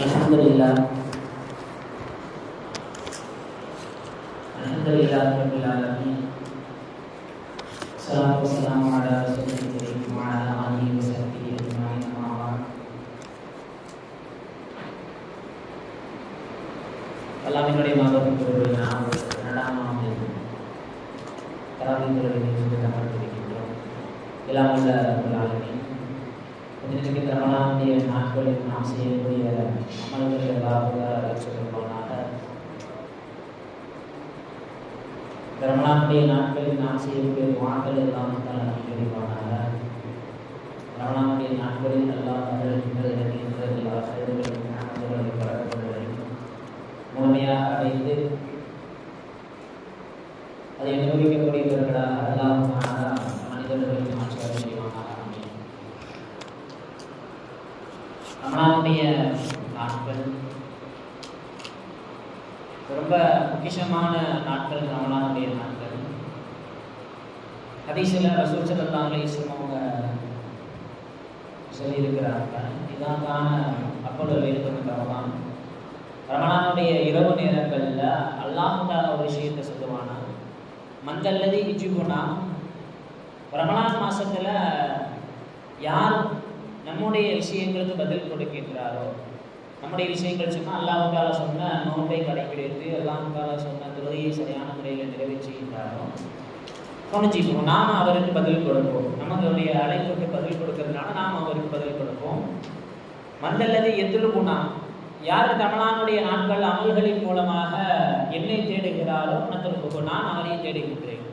الحمد لله الحمد لله رب العالمين الصلاة والسلام على رسول الكريم وعلى آله وصحبه أجمعين أما بعد அல்லாமினுடைய மாதம் பொருள் நாம் இரண்டாம் ஆண்டு தராவி துறையை அமர்ந்திருக்கின்றோம் எல்லாம் உள்ள ஒரு ஆளுமை நாட்களில் நாம் செய்யக்கூடிய அமல்கள் எல்லாருதாக சொல்லுவானாக ரமணானுடைய நாட்களில் நாம் செய்யக்கூடிய வாக்கள் எல்லாம் தான் அங்கீகரிப்பானாக ரமணானுடைய நாட்களில் எல்லாம் முழுமையாக அடைந்து அதை அனுபவிக்கக்கூடியவர்களாக எல்லாம் மனிதர்களை மாற்ற செய்வானாக ஆமீன். ரமணானுடைய நாட்கள். ரொம்ப முக்கியமான நாட்கள் ரமலானுடைய நாட்கள். ஹதீஸில் ரசூல் ஸல்லல்லாஹு அலைஹி அவங்க சொல்லியிருக்கிறாங்க இதான் தான அப்பொழுது இருக்கும் ரமலான். ரமணானுடைய இரவு நேரங்களில் அல்லாஹால ஒரு விஷயத்தை சொல்லுவானா? மந்தல்லதி இஜுகுனா ரமணான் மாசத்துல யார் நம்முடைய விஷயங்களுக்கு பதில் கொடுக்கின்றாரோ? நம்முடைய விஷயங்கள் சொன்னால் அல்லாவுக்கால சொன்ன நோன்பை கடைபிடித்து அல்லாவுக்கால சொன்ன துறையை சரியான முறையில் நிறைவேற்றுகின்றாரோ? துணிச்சிப்போம் நாம் அவருக்கு பதில் கொடுப்போம். நம்மளுடைய அழைப்புக்கு பதில் கொடுக்கறதுனால நாம் அவருக்கு பதில் கொடுப்போம். மந்தல்லது எதிர்குணா யார் தமிழானுடைய நாட்கள் அமல்களின் மூலமாக என்னை தேடுகிறாரோ நத்தருக்கு நான் அவரை தேடுகின்றேன்.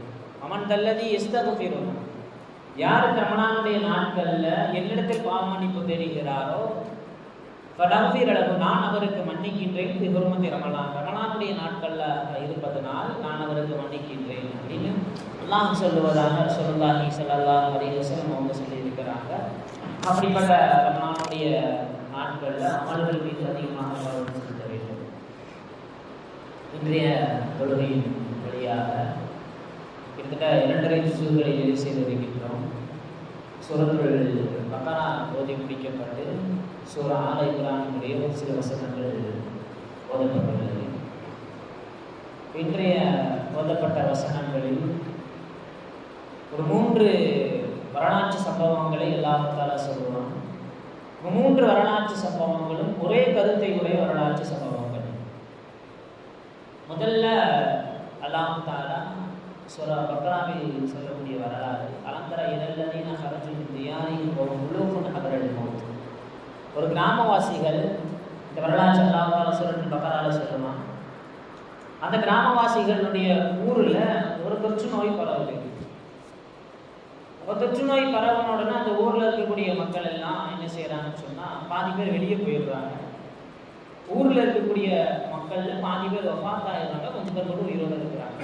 அவன் தல்லதி எஸ்தகுபிரும் யார் ரமணானுடைய நாட்கள்ல என்னிடத்தில் பாவமன்னிப்பு தேடுகிறாரோ அளவு நான் அவருக்கு மன்னிக்கின்றேன் திகுர்மதி ரமலான். ரமலானுடைய நாட்கள்ல இருப்பதனால் நான் அவருக்கு மன்னிக்கின்றேன் அப்படின்னு அல்லாஹ் சொல்லுவதாக சொல்லுல்லாஹி ஸல்லல்லாஹு அலைஹி அவங்க சொல்லியிருக்கிறாங்க. அப்படிப்பட்ட ரமலானுடைய நாட்கள்ல அமல்கள் மீது அதிகமாக கவனம் செலுத்த வேண்டும். இன்றைய தொழுகையின் வழியாக கிட்டத்தட்ட இரண்டரை சுசுகளை செய்திருக்கின்றோம் சூரத்துள் பக்கனா ஓதி முடிக்கப்பட்டு சூர ஆலை குரானுடைய ஒரு சில வசனங்கள் ஓதப்பட்டுள்ளது இன்றைய ஓதப்பட்ட வசனங்களில் ஒரு மூன்று வரலாற்று சம்பவங்களை எல்லாத்தால சொல்லுவோம் மூன்று வரலாற்று சம்பவங்களும் ஒரே கருத்தை உடைய வரலாற்று சம்பவங்கள். முதல்ல அல்லாம் தாலா சுரா பக்ராவில் சொல்லக்கூடிய வரலாறு அலந்தர இரல்லதீன ஹரஜுல் தியாரி ஒரு முழுவதும் அகரல் மௌத் ஒரு கிராமவாசிகள் இந்த வரலாற்று அல்லாஹால சுரன் பக்கரால சொல்லலாம் அந்த கிராமவாசிகளுடைய ஊரில் ஒரு தொற்று நோய் பரவுது. ஒரு தொற்று நோய் பரவன உடனே அந்த ஊரில் இருக்கக்கூடிய மக்கள் எல்லாம் என்ன செய்கிறாங்கன்னு சொன்னால் பாதி பேர் வெளியே போயிடுறாங்க. ஊரில் இருக்கக்கூடிய மக்கள் பாதி பேர் ஒப்பாத்தாயிடுறாங்க கொஞ்சம் பேர் மட்டும் உயிரோடு இருக்கிறாங்க.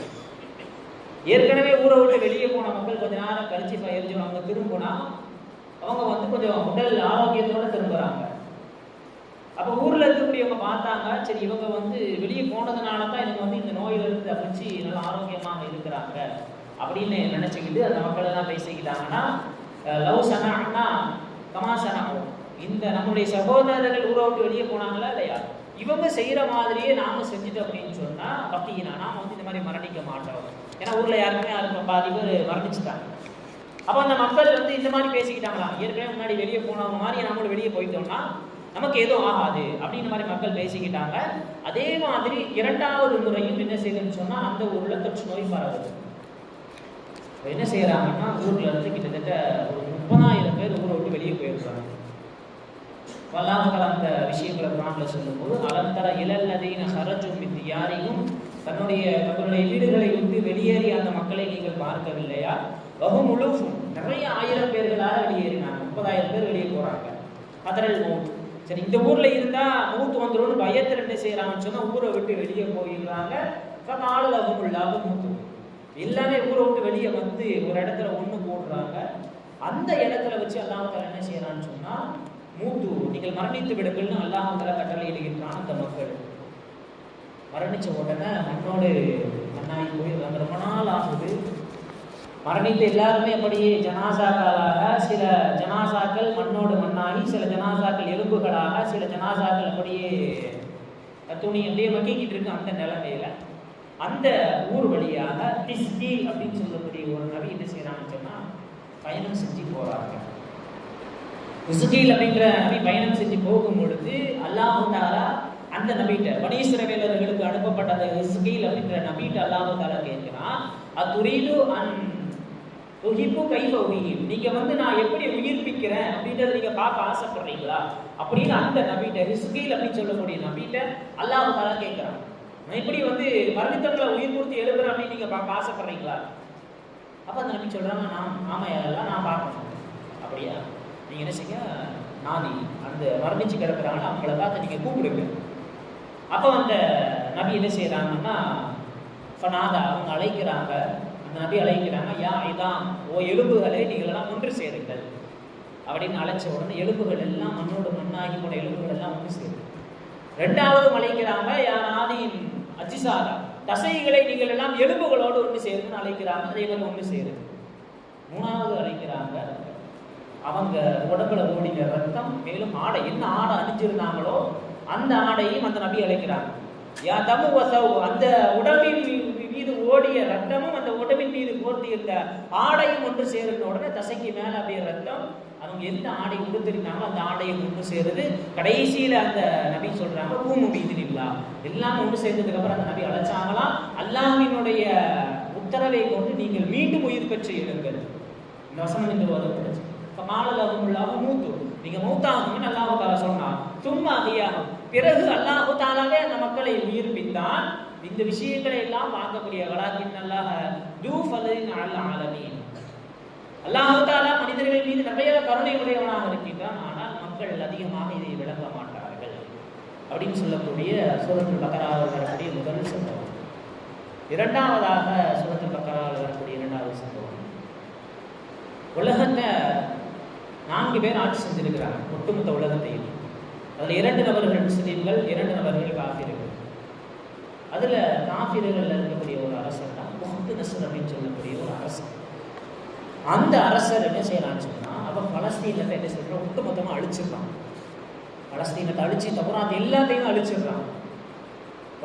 ஏற்கனவே ஊரை விட்டு வெளியே போன மக்கள் கொஞ்ச நேரம் கழிச்சு எரிஞ்சு அவங்க திரும்பினா அவங்க வந்து கொஞ்சம் உடல் ஆரோக்கியத்தோட திரும்புகிறாங்க அப்போ ஊரில் இருக்கக்கூடியவங்க பார்த்தாங்க சரி இவங்க வந்து வெளியே போனதுனால தான் இவங்க வந்து இந்த நோயிலிருந்து தப்பிச்சு நல்லா ஆரோக்கியமாக இருக்கிறாங்க அப்படின்னு நினச்சிக்கிட்டு அந்த மக்கள் எல்லாம் பேசிக்கிட்டாங்கன்னா லவ் சனான்னா கமா இந்த நம்முடைய சகோதரர்கள் ஊரை விட்டு வெளியே போனாங்களா இல்லையா? இவங்க செய்கிற மாதிரியே நாம செஞ்சுட்டு அப்படின்னு சொன்னால் பக்தினா நாம வந்து இந்த மாதிரி மரணிக்க மாட்டோம். ஏன்னா ஊரில் யாருக்குமே யாருக்கும் பாதி பேர் மறந்துச்சுட்டாங்க. அப்போ அந்த மக்கள் வந்து இந்த மாதிரி பேசிக்கிட்டாங்களா? ஏற்கனவே முன்னாடி வெளியே போனவங்க மாதிரி நம்மளும் வெளியே போயிட்டோம்னா நமக்கு எதுவும் ஆகாது அப்படின்ற மாதிரி மக்கள் பேசிக்கிட்டாங்க. அதே மாதிரி இரண்டாவது முறையும் என்ன செய்யுதுன்னு சொன்னால் அந்த ஊரில் தொற்று நோய் பரவுது. என்ன செய்யறாங்கன்னா ஊர்ல இருந்து கிட்டத்தட்ட ஒரு முப்பதாயிரம் பேர் ஊரை விட்டு வெளியே போயிருக்காங்க. வல்லாமல் அந்த விஷயங்களை குரான்ல சொல்லும்போது அலந்தர இளல்லதீன ஹரஜும் இந்த யாரையும் தன்னுடைய தங்களுடைய வீடுகளை விட்டு வெளியேறிய அந்த மக்களை நீங்கள் பார்க்கவில்லையா? வகு முழுசும் நிறைய ஆயிரம் பேர்களாக வெளியேறினாங்க. முப்பதாயிரம் பேர் வெளியே போறாங்க. அதரல் மூத்து சரி இந்த ஊர்ல இருந்தா மூத்து வந்துடும் பயத்தில் என்ன செய்யறாங்கன்னு சொன்னா ஊரை விட்டு வெளியே போயிடுறாங்க. காலலகும் இல்லாமல் மூத்து எல்லாமே ஊரை விட்டு வெளியே வந்து ஒரு இடத்துல ஒண்ணு போடுறாங்க. அந்த இடத்துல வச்சு அல்லாஹால என்ன செய்யறான்னு சொன்னா மூத்து நீங்கள் மரணித்து விடுங்கள்னு அல்லாஹால கட்டளை எழுகின்றான் அந்த மக்கள். மரணிச்ச உடனே மண்ணோடு மண்ணாகி போயிடுறாங்க ரொம்ப நாள் ஆகுது. மரணித்த எல்லாருமே அப்படியே ஜனாசாக்களாக சில ஜனாசாக்கள் மண்ணோடு மண்ணாகி சில ஜனாசாக்கள் எலும்புகளாக சில ஜனாசாக்கள் அப்படியே துணி அப்படியே மக்கிக்கிட்டு இருக்கு அந்த நிலைமையில. அந்த ஊர் வழியாக டிஸ்கி அப்படின்னு சொல்லக்கூடிய ஒரு நபி என்ன செய்யறாங்கன்னு சொன்னா பயணம் செஞ்சு போறாங்க. இசுகீல் அப்படிங்கிற நபி பயணம் செஞ்சு போகும் பொழுது அல்லாஹ் அந்த நபிட்ட வனீஸ்வரவேலர்களுக்கு அனுப்பப்பட்ட அந்த இசுகீல் அப்படிங்கிற நபிட்ட அல்லாஹு தாலா கேட்கிறான். அத்துரீது அன் உகிப்பு கைவ உயிர் நீங்க வந்து நான் எப்படி உயிர்ப்பிக்கிறேன் அப்படின்றத நீங்க பார்க்க ஆசைப்படுறீங்களா? அப்படின்னு அந்த நபிட்ட ஹிஸ்கீல் அப்படின்னு சொல்லக்கூடிய நபிட்ட அல்லாஹ் தாலா கேட்கிறான். நான் எப்படி வந்து மரணித்தவங்களை உயிர் கொடுத்து எழுதுறேன் அப்படின்னு நீங்க பார்க்க ஆசைப்படுறீங்களா? அப்ப அந்த நபி சொல்றாங்க நான் ஆமா நான் பார்க்கணும். அப்படியா? நீங்க என்ன செய்ய நாதி அந்த மரணிச்சு கிடக்குறாங்க அவங்கள பார்த்து நீங்க கூப்பிடுங்க. அப்போ அந்த நபி என்ன செய்கிறாங்கன்னா ஃபனாதா அவங்க அழைக்கிறாங்க. அந்த நபி அழைக்கிறாங்க யா இதான் ஓ எலும்புகளை நீங்கள் எல்லாம் ஒன்று சேருங்கள். அப்படின்னு அழைச்ச உடனே எலும்புகள் எல்லாம் மண்ணோடு மண்ணாகி போன எலும்புகள் எல்லாம் ஒன்று சேரும் ரெண்டாவது அழைக்கிறாங்க யா நாதியின் அஜிசாரா தசைகளை நீங்கள் எல்லாம் எலும்புகளோடு ஒன்று சேருங்கன்னு அழைக்கிறாங்க அதே ஒன்று சேருது. மூணாவது அழைக்கிறாங்க அவங்க உடம்புல ஓடின ரத்தம் மேலும் ஆடை என்ன ஆடை அணிஞ்சிருந்தாங்களோ அந்த ஆடையும் அந்த நபி அழைக்கிறாங்க. யா தமு வசவு அந்த உடம்பின் மீது ஓடிய ரத்தமும் அந்த உடம்பின் மீது போர்த்தி இருந்த ஆடையும் ஒன்று சேருன உடனே தசைக்கு மேலே அப்படியே ரத்தம் அவங்க எந்த ஆடை உடுத்திருந்தாங்களோ அந்த ஆடையை ஒன்று சேருது. கடைசியில் அந்த நபி சொல்கிறாங்க பூமு மீதினில்லா எல்லாம் ஒன்று சேர்ந்ததுக்கப்புறம் அந்த நபி அழைச்சாங்களாம். அல்லாஹினுடைய உத்தரவை கொண்டு நீங்கள் மீண்டும் உயிர் பெற்று எழுங்கள். இந்த வசனம் என்று ஓதப்படுச்சு இப்போ மாலலகுமுல்லாக மூத்து நீங்கள் மூத்தாகும்னு அல்லாஹ் தாலா சொன்னால் சும்மா அகியாகும் பிறகு அல்லாஹு தாலாவே அந்த மக்களை உயிர்ப்பித்தான் இந்த விஷயங்களை எல்லாம் வாங்கக்கூடிய வலாக்கின் அல்லாஹ தூ ஃபலின் அல் ஆலமீன். அல்லாஹு தாலா மனிதர்கள் மீது நிறைய கருணை உடையவனாக இருக்கின்றான். ஆனால் மக்கள் அதிகமாக இதை விளங்க மாட்டார்கள். அப்படின்னு சொல்லக்கூடிய சூரத்தில் பக்கராக வரக்கூடிய முதல் சம்பவம். இரண்டாவதாக சூரத்தில் பக்கராக வரக்கூடிய இரண்டாவது சம்பவம். உலகத்தை நான்கு பேர் ஆட்சி செஞ்சிருக்கிறாங்க ஒட்டுமொத்த உலகத்தையும். அதில் இரண்டு நபர்கள் முஸ்லீம்கள் இரண்டு நபர்கள் காஃபிர்கள் அதில் காஃபிர்கள் இருக்கக்கூடிய ஒரு அரசர் தான் முகத்து நசர் அப்படின்னு சொல்லக்கூடிய ஒரு அரசர். அந்த அரசர் என்ன செய்யலாம்னு சொன்னால் அவன் பலஸ்தீனத்தை என்ன செய்யறான் ஒட்டுமொத்தமாக அழிச்சிடுறான். பலஸ்தீனத்தை அழிச்சு தவறாத எல்லாத்தையும் அழிச்சிடுறான்.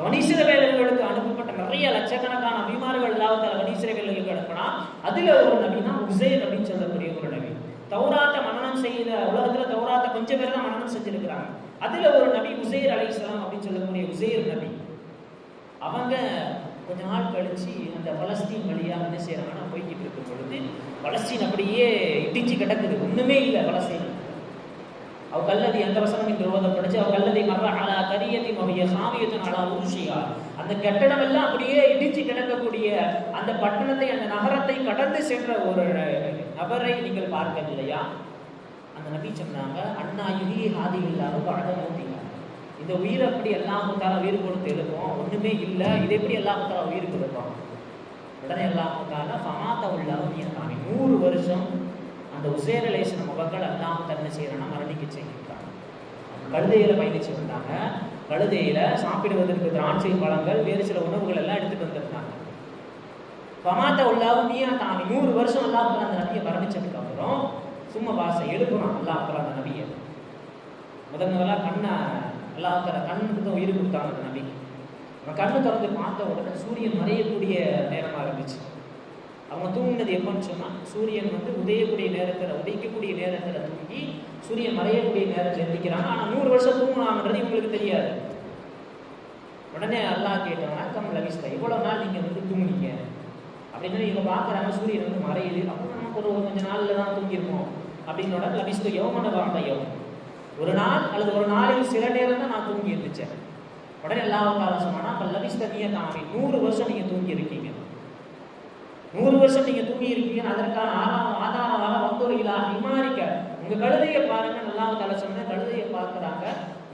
வனீஸ்வர வேலர்களுக்கு அனுப்பப்பட்ட நிறைய லட்சக்கணக்கான அபிமார்கள் இல்லாத வனீஸ்வர வேலைகளுக்கு அனுப்பினா அதில் ஒரு நபினா உசேர் அப்படின்னு சொல்லக்கூடிய ஒரு நபி. தௌராத்தை மனநம் செய்த உலகத்துல தௌராத்த கொஞ்சம் பேர் தான் மனநம் செஞ்சிருக்கிறாங்க. அதுல ஒரு நபி உசேர் இஸ்லாம் அப்படின்னு சொல்லக்கூடிய உசேர் நபி. அவங்க கொஞ்ச நாள் கழிச்சு அந்த பலஸ்தீன் வழியாக என்ன செய்யறாங்கன்னா போய்கிட்டு இருக்கும் பொழுது பலஸ்தீன் அப்படியே இடிச்சு கிடக்குது. ஒண்ணுமே இல்லை பலஸ்தீன். அவ கல்லதி எந்த வசனம் என்று படிச்சு அவ கல்லதி மர்ற அலா கரியதி மொழிய சாமியத்தின் அலா உருஷியா. அந்த கட்டடம் எல்லாம் அப்படியே இடிச்சு கிடக்கக்கூடிய அந்த பட்டணத்தை அந்த நகரத்தை கடந்து சென்ற ஒரு நபரை நீங்கள் பார்க்கவில்லையா? அந்த நபி சொன்னாங்க அண்ணா யுகி ஹாதி இல்லாமல் பழக இந்த உயிர் அப்படி எல்லா முத்தால உயிர் கொடுத்து எழுப்போம் ஒன்றுமே இல்லை இது எப்படி எல்லா முத்தால உயிர் கொடுப்போம் உடனே எல்லாம் முத்தால ஃபமாத்த உள்ளாவும் நீ நூறு வருஷம் அந்த உசேரலேசன மக்கள் எல்லாம் தன்னை செய்யறனா மரணிக்க செய்கிறாங்க கழுதையில பயணிச்சு வந்தாங்க கழுதையில சாப்பிடுவதற்கு திராட்சை பழங்கள் வேறு சில உணவுகள் எல்லாம் எடுத்துட்டு வந்திருந்தாங்க பமாத்த உள்ளாவும் நீயா தாமி நூறு வருஷம் அல்லாஹ் அந்த நபியை மரணிச்சதுக்கு அப்புறம் சும்மா வாச எழுப்புறான் அல்லாஹ் அந்த நபியை. முதன் முதலாக கண்ணை அல்லாஹ் தர கண்ணுக்கு தான் உயிர் கொடுத்தாங்க அந்த நபிக்கு அவன் கண்ணு திறந்து பார்த்த உடனே சூரியன் மறையக்கூடிய நேரமாக இருந்துச்சு. அவங்க தூங்கினது எப்போன்னு சொன்னால் சூரியன் வந்து உதயக்கூடிய நேரத்தில் உதைக்கக்கூடிய நேரத்தில் தூங்கி சூரியன் மறையக்கூடிய நேரத்தில் எந்திக்கிறாங்க. ஆனால் நூறு வருஷம் தூங்கினாங்கன்றது இவங்களுக்கு தெரியாது. உடனே அல்லாஹ் கேட்டவன் அக்கம் லவிஸ்தா எவ்வளோ நாள் நீங்கள் வந்து தூங்குனீங்க? அப்படின்னு இவங்க பார்க்குறாங்க. சூரியன் வந்து மறையுது. அப்போ நம்ம ஒரு கொஞ்சம் நாளில் தான் தூங்கியிருப்போம் அப்படின்னோட லவிஸ்து யோமன வாழ்ந்த யோகம் ஒரு நாள் அல்லது ஒரு நாளில் சில நேரம் தான் நான் தூங்கி இருந்துச்சேன் உடனே எல்லா காலம் சொன்னா அப்போ லவிஸ்த நீங்க தாமி நூறு வருஷம் நீங்கள் தூங்கி இருக்கீங்க. நூறு வருஷம் நீங்கள் தூங்கி இருக்கீங்க. அதற்கான ஆதாரம் ஆதாரமாக வந்தோரிகளாக இலா உங்கள் கழுதையை பாருங்க. நல்லா தலை சொன்ன கழுதையை பார்க்குறாங்க.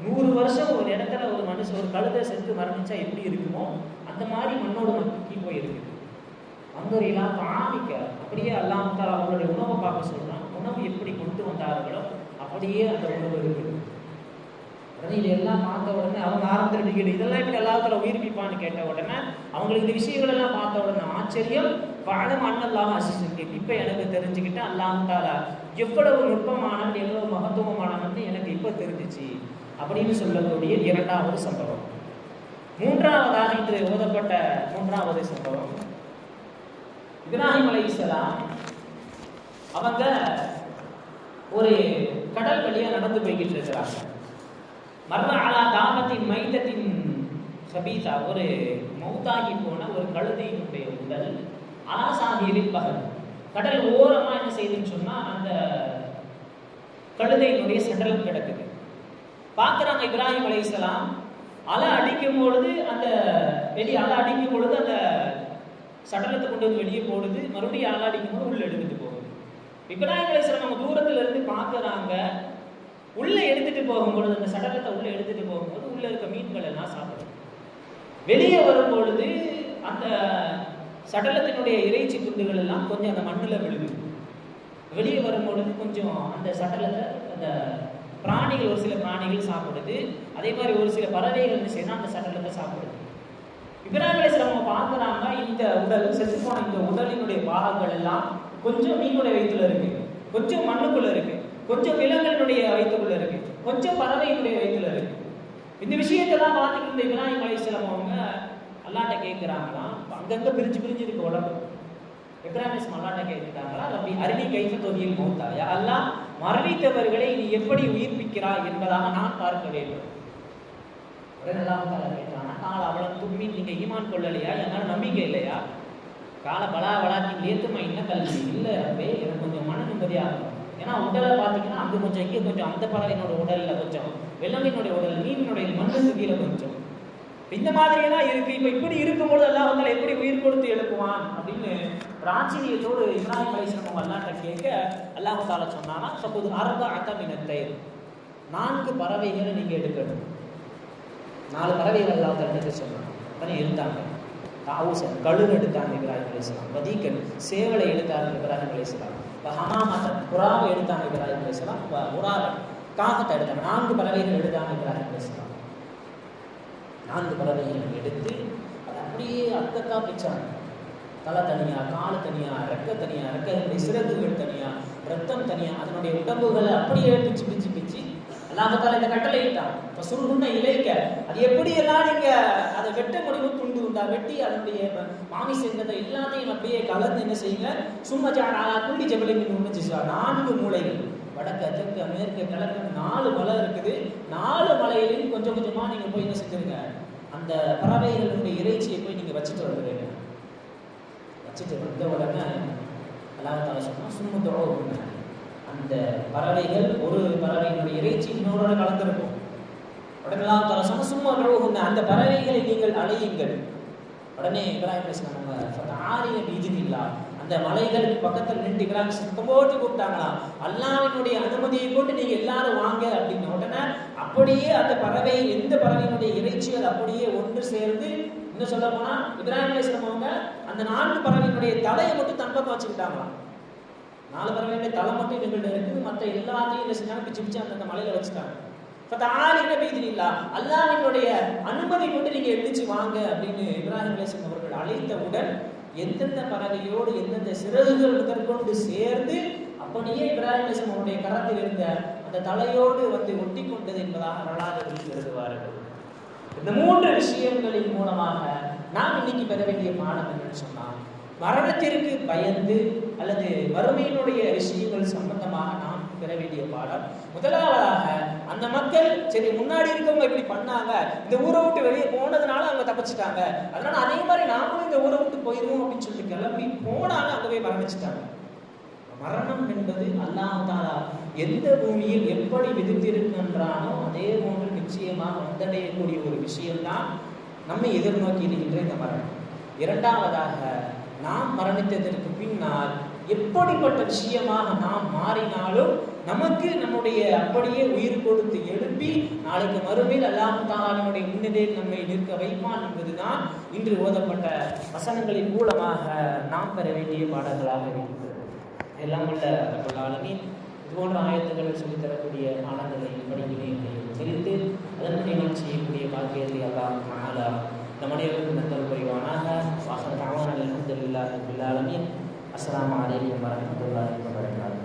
நூறு வருஷம் ஒரு இடத்துல ஒரு மனுஷன் ஒரு கழுதை செத்து மரணிச்சா எப்படி இருக்குமோ அந்த மாதிரி மண்ணோடு மக்கி போயிருக்கு. வந்தோர் காமிக்க. அப்படியே அல்லாம அவங்களுடைய உணவை பார்க்க சொல்கிறான் உணவு எப்படி கொண்டு வந்தார்களோ அப்படியே அந்த உணவு இருக்குது. உடனே இதெல்லாம் பார்த்த உடனே அவங்க ஆரம்பத்தில் இதெல்லாம் இப்படி எல்லாத்துல உயிர்ப்பிப்பான்னு கேட்ட உடனே அவங்களுக்கு இந்த விஷயங்கள் எல்லாம் பார்த்த உடனே ஆச்சரியம். வாழம் அண்ணல்லாம அசிச்சிருக்கு இப்போ எனக்கு தெரிஞ்சுக்கிட்டேன் அல்லாமத்தால எவ்வளவு நுட்பமானவன் எவ்வளவு மகத்துவமானவன் எனக்கு இப்போ தெரிஞ்சிச்சு. அப்படின்னு சொல்லக்கூடிய இரண்டாவது சம்பவம். மூன்றாவதாக இன்று ஓதப்பட்ட மூன்றாவது சம்பவம். இப்ராஹிம் அலைஹிஸ்ஸலாம் அவங்க ஒரு கடல் வழியாக நடந்து போய்கிட்டு இருக்கிறாங்க. மர்ம அலா தாமத்தின் மைதத்தின் சபீதா ஒரு மௌத்தாகி போன ஒரு கழுதையினுடைய உடல் அலாசாகிரில் பகல். கடல் ஓரமாக என்ன செய்துன்னு சொன்னால் அந்த கழுதையினுடைய சடலம் கிடக்குது. பார்க்குறாங்க இப்ராஹிம் அலைஹிஸ்ஸலாம் அலை அடிக்கும் பொழுது அந்த வெளியே அலை அடிக்கும் பொழுது அந்த சடலத்தை கொண்டு வந்து வெளியே போடுது மறுபடியும் ஆளாடிக்கும் போது உள்ள எடுத்துட்டு போகுது. இப்ராஹிம் அலைஹிஸ்ஸலாம் தூரத்துல இருந்து பார்க்குறாங்க. உள்ள எடுத்துட்டு போகும்பொழுது அந்த சடலத்தை உள்ள எடுத்துட்டு போகும்போது உள்ள இருக்க மீன்கள் எல்லாம் சாப்பிடும். வெளியே வரும் பொழுது அந்த சடலத்தினுடைய இறைச்சி துண்டுகள் எல்லாம் கொஞ்சம் அந்த மண்ணில் விழுது. வெளியே வரும் பொழுது கொஞ்சம் அந்த சடலத்தை அந்த பிராணிகள் ஒரு சில பிராணிகள் சாப்பிடுது. அதே மாதிரி ஒரு சில பறவைகள் என்ன செய்யணும் அந்த சடலத்தை சாப்பிடுது. இப்ராஹிம் அலைஹிஸ்ஸலாம் அவங்க பார்க்குறாங்க இந்த உடல் செத்து போன இந்த உடலினுடைய பாகங்கள் எல்லாம் கொஞ்சம் மீனுடைய வயிற்றுல இருக்கு. கொஞ்சம் மண்ணுக்குள்ள இருக்கு. கொஞ்சம் விலங்குகளுடைய வயிற்றுக்குள்ள இருக்கு. கொஞ்சம் பறவையினுடைய வயிற்றுல இருக்கு. இந்த விஷயத்தெல்லாம் பார்த்துட்டு இருந்த இப்ராஹிம் அலைஹிஸ்ஸலாம் அவங்க அல்லாட்ட கேட்குறாங்களாம் அங்கங்க பிரிஞ்சு பிரிஞ்சு இருக்கு உடம்பு இப்ராஹிம் அலைஹிஸ்ஸலாம் அல்லாட்ட கேட்கிறாங்களா ரப்பி அருளி கைஃப தொகையில் மூத்தாயா அல்லாஹ் மரணித்தவர்களை நீ எப்படி உயிர்ப்பிக்கிறாய் என்பதாக நான் பார்க்க வேண்டும். உடனே அல்லாஹ் தாலா கேட்டானா அவ்வளோ தும்மி நீங்கள் ஈமான் கொள்ளலையா? என்னால் நம்பிக்கை இல்லையா? கால பலா வளாத்தி ஏற்றுமா என்ன கல்வி? இல்லை ரப்பே எனக்கு கொஞ்சம் மன நிம்மதியாகும் ஏன்னா உடலை பார்த்தீங்கன்னா அங்கே கொஞ்சம் இங்கே கொஞ்சம் அந்த பறவையினோட உடலில் கொஞ்சம் வெள்ளமினுடைய உடல் மீனினுடைய மண்ணுக்கு கீழே கொஞ்சம். இந்த மாதிரியெல்லாம் இருக்கு. இப்போ இப்படி இருக்கும்போது எல்லாம் வந்து எப்படி உயிர் கொடுத்து எழுப்புவான்? அப்படின்னு பிராச்சீனியத்தோடு ஆச்சரியத்தோடு இப்ராஹிம் அலிஸ்லாம் அல்லாட்ட கேட்க அல்லாஹ் சொன்னானா சப்போது அர்த்த அத்தமினத்தை நான்கு பறவைகளை நீங்கள் எடுக்கணும். நாலு பறவைகள் எல்லாம் தாலா எடுக்க சொன்னான் உடனே இருந்தாங்க தாவூசன் கழுகு எடுத்தாங்க இப்ராஹிம் அலிஸ்லாம் வதீக்கன் சேவலை எடுத்தாங்க இப்ராஹிம் அலிஸ்லாம் ஹமாமத்தன் புறாவை எடுத்தாங்க இப்ராஹிம் அலிஸ்லாம் முராரன் காகத்தை எடுத்தாங்க. நான்கு பறவைகள் எடுத்தாங்க இப்ராஹிம் அலிஸ்லாம் நான்கு பறவைகள் எடுத்து அதை அப்படியே அத்தக்கா பிச்சாங்க. தலை தனியா கால் தனியா ரெக்க தனியா ரெக்க சிறகுகள் தனியா ரத்தம் தனியா அதனுடைய உடம்புகளை அப்படியே பிச்சு பிச்சு பிச்சு அல்லாமத்தால இந்த கட்டளை இட்டான் இப்போ சுருகுன்ன இலைக்க அது எப்படி எல்லாம் நீங்க அதை வெட்ட முடியும் துண்டு உண்டா? வெட்டி அதனுடைய மாமி சேர்ந்ததை எல்லாத்தையும் அப்படியே கலந்து என்ன செய்யுங்க? சும்மா ஜானா குண்டி ஜபலி ஒன்று நான்கு மூளைகள் வடக்கு தெற்கு மேற்கு கிழக்கு நாலு மலை இருக்குது. நாலு மலையிலையும் கொஞ்சம் கொஞ்சமாக நீங்கள் போய் என்ன செஞ்சுருங்க? அந்த பறவைகளுடைய இறைச்சியை போய் நீங்கள் வச்சுட்டு வந்துடுங்க வச்சுட்டு வந்த உடனே அல்லாஹால சொன்னால் சும்மா அந்த பறவைகள் ஒரு பறவையினுடைய இறைச்சி இன்னொரு கலந்திருக்கும். உடனே அல்லாஹால சொன்னா சும்மா உடனே அந்த பறவைகளை நீங்கள் அழையுங்கள் உடனே இப்ராஹிம் அலிஸ்லாம் அவங்க ஆரிய பீஜினில்லா. அந்த மலைகளுக்கு பக்கத்தில் நின்று இப்ராஹிம் சுத்தம் போட்டு கூப்பிட்டாங்களாம். அல்லாவினுடைய அனுமதியை போட்டு நீங்க எல்லாரும் வாங்க அப்படின்னு. உடனே அப்படியே அந்த பறவை எந்த பறவையினுடைய இறைச்சி அது அப்படியே ஒன்று சேர்ந்து இன்னும் சொல்ல போனா இப்ராஹிம் அலிஸ்லாம் அவங்க அந்த நான்கு பறவையினுடைய தலையை மட்டும் தங்கம் வச்சுக்கிட்டாங்களாம் நாலு பறவையுடைய தலை மட்டும் எங்கள்கிட்ட இருக்குது. மற்ற எல்லாத்தையும் என்ன செஞ்சாங்க? பிச்சு பிச்சு அந்த மலையில வச்சுட்டாங்க. ஃபதாலின பீதினில்லா அல்லாஹ்வினுடைய அனுமதி கொண்டு நீங்க எழுந்திச்சு வாங்க அப்படின்னு இப்ராஹிம் அலைஹிஸ்ஸலாம் அவர்கள் அழைத்தவுடன் எந்தெந்த பறவையோடு எந்தெந்த சிறகுகள் முதற்கொண்டு சேர்ந்து அப்படியே இப்ராஹிம் அலைஹிஸ்ஸலாம் அவருடைய கரத்தில் இருந்த அந்த தலையோடு வந்து ஒட்டி கொண்டது என்பதாக வரலாறு எழுதுவார்கள் இந்த மூன்று விஷயங்களின் மூலமாக நாம் இன்னைக்கு பெற வேண்டிய பாடம் என்னன்னு சொன்னால் மரணத்திற்கு பயந்து அல்லது வறுமையினுடைய விஷயங்கள் சம்பந்தமாக நாம் பெற வேண்டிய பாடம். முதலாவதாக அந்த மக்கள் சரி முன்னாடி இருக்கவங்க இப்படி பண்ணாங்க இந்த ஊரை விட்டு வெளியே போனதுனால அவங்க தப்பிச்சிட்டாங்க. அதனால அதே மாதிரி நாமளும் இந்த ஊரை விட்டு போயிருவோம் அப்படின்னு சொல்லிட்டு கிளம்பி போனாலும் அங்க போய் மரணிச்சிட்டாங்க. மரணம் என்பது அல்லாஹ் எந்த பூமியில் எப்படி விதித்திருக்கின்றானோ அதே போன்று நிச்சயமாக வந்தடையக்கூடிய ஒரு விஷயம்தான் நம்மை எதிர்நோக்கி இருக்கின்ற இந்த மரணம். இரண்டாவதாக நாம் மரணித்ததற்கு பின்னால் எப்படிப்பட்ட விஷயமாக நாம் மாறினாலும் நமக்கு நம்முடைய அப்படியே உயிர் கொடுத்து எழுப்பி நாளைக்கு மறுமையில் அல்லாஹ் தாலாவினுடைய முன்னிலையில் நம்மை நிற்க வைப்பான் என்பதுதான் இன்று ஓதப்பட்ட வசனங்களின் மூலமாக நாம் பெற வேண்டிய பாடங்களாக இருக்கிறது. எல்லாம் உள்ள ஆளுமே இது போன்ற ஆயத்துக்களை சொல்லித் தரக்கூடிய பாடங்களை படிக்கிறேன் தெரிந்து அதன்படி நாம் செய்யக்கூடிய பாக்கியத்தை அல்லாஹ் ஆலா நம் அனைவருக்கும் நந்தல் புரிவானாக வாசன தாவான அலமதுல்லாஹி பில்லாலமீன் அஸ்ஸலாமு அலைக்கும் வரஹ்மத்துல்லாஹி வபரகாத்துஹு